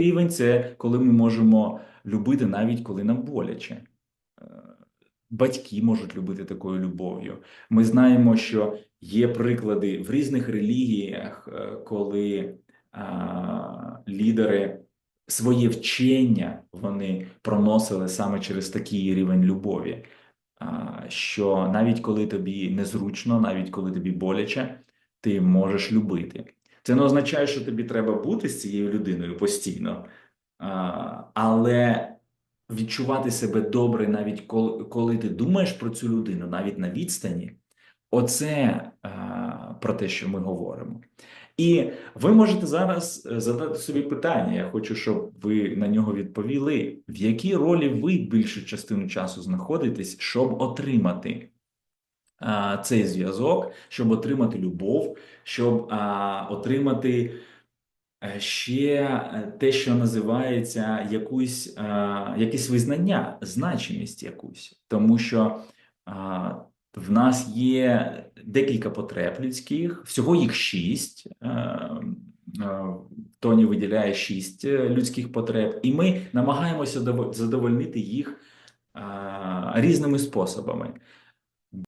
рівень це коли ми можемо любити навіть коли нам боляче. Е, Батьки можуть любити такою любов'ю. Ми знаємо, що є приклади в різних релігіях, е, коли а, лідери своє вчення вони проносили саме через такий рівень любові. А, що навіть коли тобі незручно, навіть коли тобі боляче, ти можеш любити. Це не означає, що тобі треба бути з цією людиною постійно, але відчувати себе добре, навіть коли, ти думаєш про цю людину, навіть на відстані, оце а, про те, що ми говоримо. І ви можете зараз е, задати собі питання. Я хочу, щоб ви на нього відповіли. В якій ролі ви більшу частину часу знаходитесь, щоб отримати а, цей зв'язок, щоб отримати любов, щоб а, отримати е, ще е, те, що називається якусь, а, якесь визнання, значимість якусь, тому що а, в нас є декілька потреб людських, всього їх шість. Е, Тоні виділяє шість людських потреб, і ми намагаємося дово- задовольнити їх різними способами.